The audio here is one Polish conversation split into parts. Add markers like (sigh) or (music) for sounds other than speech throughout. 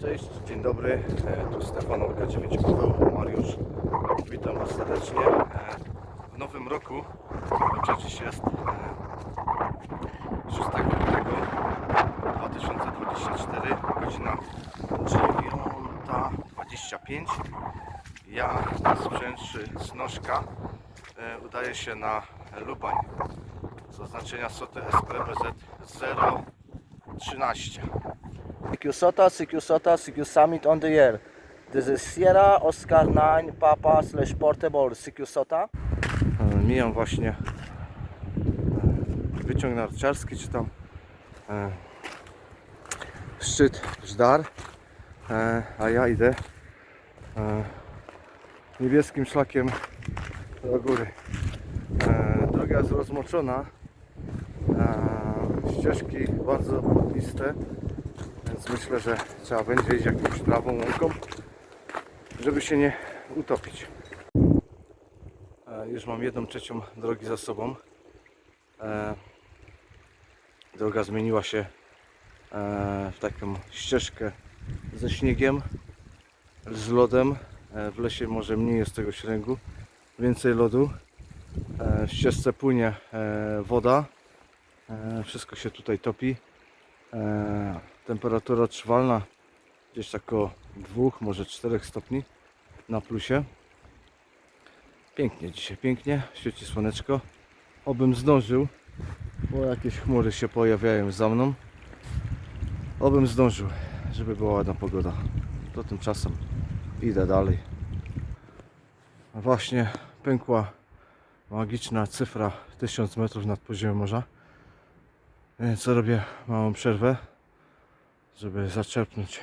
Cześć, dzień dobry. E, Tu Stefan Orga 9 Paweł, Mariusz. Witam Was serdecznie. E, W nowym roku, dobrze dziś jest, e, 6 lutego 2024, godzina 9.25. Ja, sprzętszy z Nożka, e, udaję się na Lubań z oznaczenia SOTY SP BZ 013. CQ SOTA, CQ SOTA, CQ Summit on the air. This is Sierra Oscar 9 Papa slash portable CQ SOTA. E, Mijam właśnie e, wyciąg narciarski, czy tam e, szczyt Żdar, e, a ja idę e, niebieskim szlakiem do góry. E, droga jest rozmoczona, e, ścieżki bardzo błotniste, więc myślę, że trzeba będzie iść jakąś prawą łąką, żeby się nie utopić. E, Już mam jedną trzecią drogi za sobą. E, Droga zmieniła się e, w taką ścieżkę ze śniegiem, z lodem. W lesie może mniej jest tego śniegu, więcej lodu. W ścieżce płynie woda. Wszystko się tutaj topi. Temperatura odczuwalna gdzieś tak około 2, może 4 stopni na plusie. Pięknie dzisiaj, pięknie, świeci słoneczko. Obym zdążył, bo jakieś chmury się pojawiają za mną. Obym zdążył, żeby była ładna pogoda. To tymczasem idę dalej. A właśnie pękła magiczna cyfra 1000 metrów nad poziomem morza. Co robię? Małą przerwę, żeby zaczerpnąć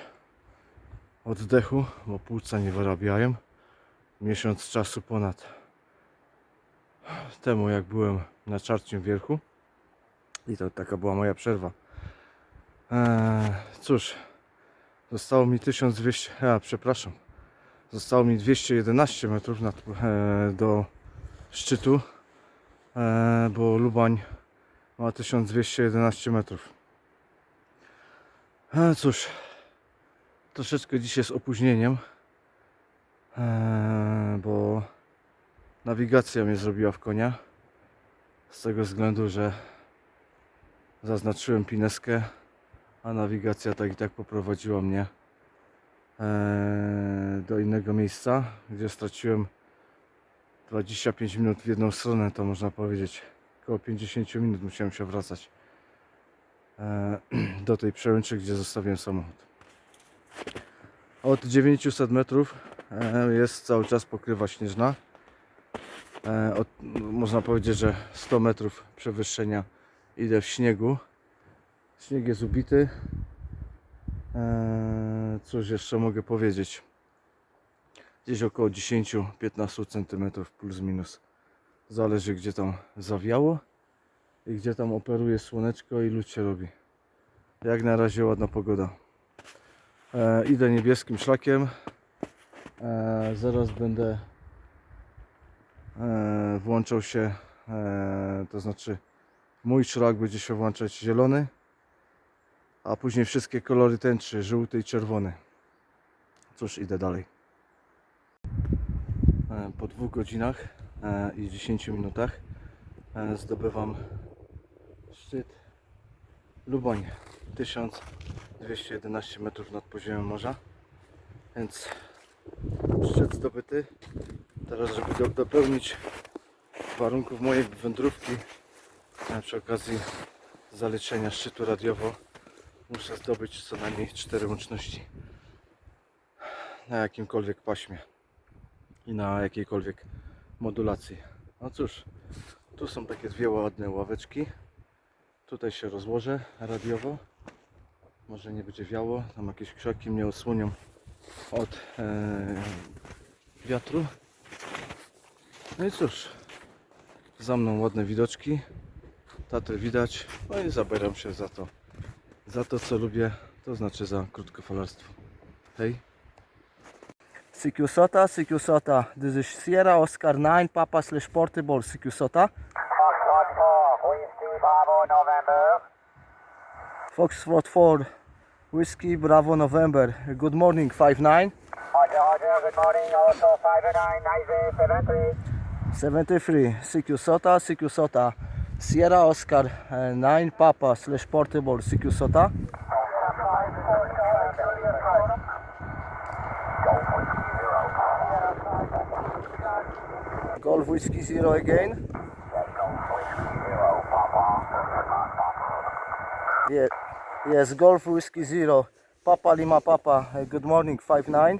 oddechu, bo płuca nie wyrabiają miesiąc czasu ponad temu, jak byłem na czarciem wierchu. I to taka była moja przerwa. Eee, cóż, zostało mi 1200, a przepraszam, zostało mi 211 metrów nad, e, do szczytu, e, bo Lubań ma 1211 metrów. E, cóż, troszeczkę dzisiaj z opóźnieniem. Eee, bo nawigacja mnie zrobiła w konia. Z tego względu, że zaznaczyłem pineskę, a nawigacja tak i tak poprowadziła mnie eee, do innego miejsca, gdzie straciłem 25 minut w jedną stronę, to można powiedzieć. Około 50 minut musiałem się wracać (clears throat) do tej przełęczy, gdzie zostawiłem samochód. Od 900 metrów e, jest cały czas pokrywa śnieżna. E, Od, można powiedzieć, że 100 metrów przewyższenia idę w śniegu. Śnieg jest ubity. E, Cóż jeszcze mogę powiedzieć? Gdzieś około 10-15 cm plus minus. Zależy gdzie tam zawiało gdzie tam operuje słoneczko i lód się robi. Jak na razie ładna pogoda. E, idę niebieskim szlakiem. E, zaraz będę e, włączał się, e, to znaczy mój szlak będzie się włączać zielony, a później wszystkie kolory tęczy, żółty i czerwony. Cóż, idę dalej. E, po dwóch godzinach e, i 10 minutach e, zdobywam szczyt Luboń 1211 metrów nad poziomem morza. Więc szczyt zdobyty. Teraz żeby do, dopełnić warunków mojej wędrówki przy okazji zaliczenia szczytu radiowo muszę zdobyć co najmniej 4 łączności. Na jakimkolwiek paśmie i na jakiejkolwiek modulacji. No cóż tu są takie dwie ładne ławeczki Tutaj się rozłożę radiowo. Może nie będzie wiało. Tam jakieś krzaki mnie osłonią od e, wiatru. No i cóż. Za mną ładne widoczki. Tatry widać. No i zabieram się za to. Za to co lubię. To znaczy za krótkofalarstwo. Hej. CQ SOTA, CQ SOTA. This is Sierra Oscar 9 Papa slash portable CQ SOTA. Foxtrot 4, Whiskey Bravo November. Foxtrot 4 Whiskey Bravo November. Good morning, 5-9. Roger, Roger, good morning, also 509, 73. CQ SOTA, CQ SOTA. Sierra Oscar uh, 9 Papa slash portable CQ SOTA. Golf Whiskey Zero again. Yeah, yes, Golf Whiskey Zero. Papa Lima Papa. Good morning, 5-9. Roger, 59,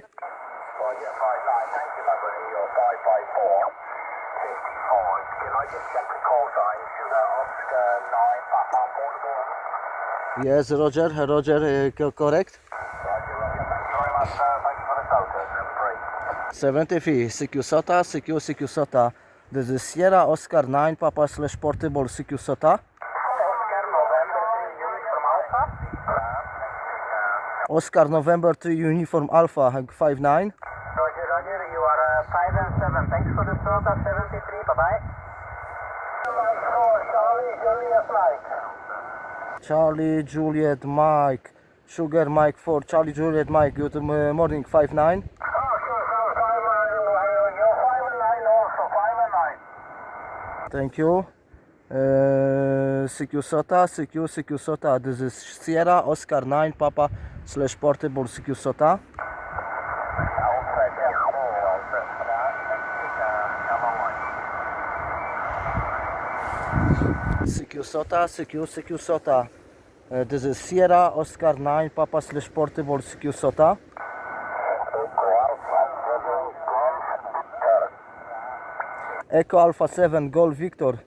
thank you, my buddy, you're 554, 55. Can I just check the call sign, Sugar Oscar 9, Papa Portable? Yes, Roger, Roger, uh, co- correct. Roger, Roger, thank you very much, sir, thank you for the photos, number 3. 73, CQ SOTA, CQ, CQ SOTA. This is Sierra Oscar 9 Papa slash portable CQ SOTA. Oscar, November 3, Uniform Alpha. Oscar November 3 Uniform Alpha 59. Roger, Roger, you are uh, 5 and 7, thanks for the SOTA 73, bye-bye. Charlie, Julius Mike. Charlie Juliet Mike. Sugar Mike 4. Charlie Juliet Mike. Good uh, morning 59. Oh, sure, sure, 5 and 9, you're 5 and 9 also, 5 and 9. Thank you. Uh, CQ SOTA, CQ, CQ SOTA. This is Sierra Oscar 9 Papa slash portable CQ SOTA. CQ SOTA, CQ, CQ SOTA. Uh, this is Sierra Oscar 9 Papa slash portable CQ SOTA. Echo Alpha 7 Golf Victor.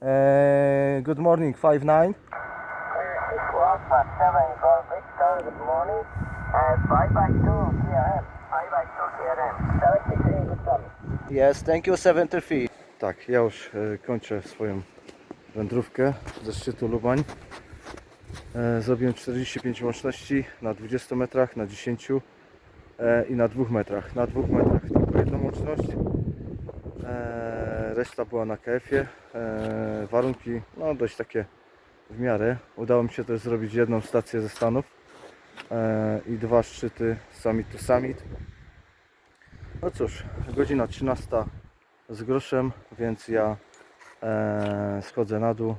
Uh, good morning 59. Alpha 7 Golf Good morning. Uh, 5 by 2 KRM. 5 by 2 KRM. 73, good morning. Yes, thank you 73. Tak, ja już e, kończę swoją wędrówkę ze szczytu Lubań. E, Zrobiłem 45 łączności na 20 metrach, na 10 e, i na 2 metrach. Na 2 metrach tylko jedną łączność. E, Reszta była na KF-ie. E, Warunki no dość takie w miarę. Udało mi się też zrobić jedną stację ze Stanów i dwa szczyty summit to summit. No cóż, godzina 13 z groszem, więc ja e, schodzę na dół.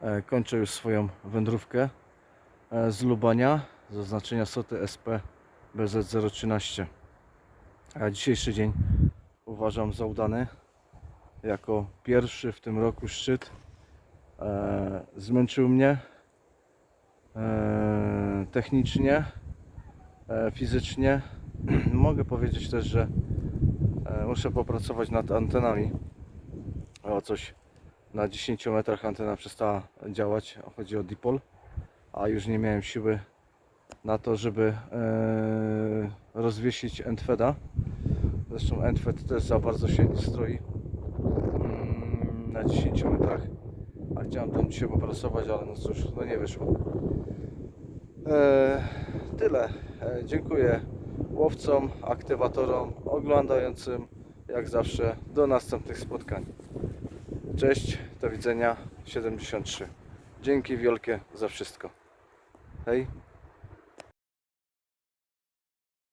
E, kończę już swoją wędrówkę e, z Lubania z oznaczenia Soty SP BZ013. A dzisiejszy dzień uważam za udany. Jako pierwszy w tym roku szczyt e, zmęczył mnie e, technicznie, e, fizycznie. (clears throat) Mogę powiedzieć też, że E, Muszę popracować nad antenami. O coś na 10 metrach antena przestała działać. Chodzi o dipol, a już nie miałem siły na to, żeby e, rozwiesić Endfeda. Zresztą Endfed też za bardzo się nie stroi mm, na 10 metrach. A chciałem tam dzisiaj popracować, ale no cóż, no nie wyszło. E, tyle. E, dziękuję łowcom, aktywatorom, oglądającym. Jak zawsze do następnych spotkań. Cześć, do widzenia 73. Dzięki wielkie za wszystko. Hej.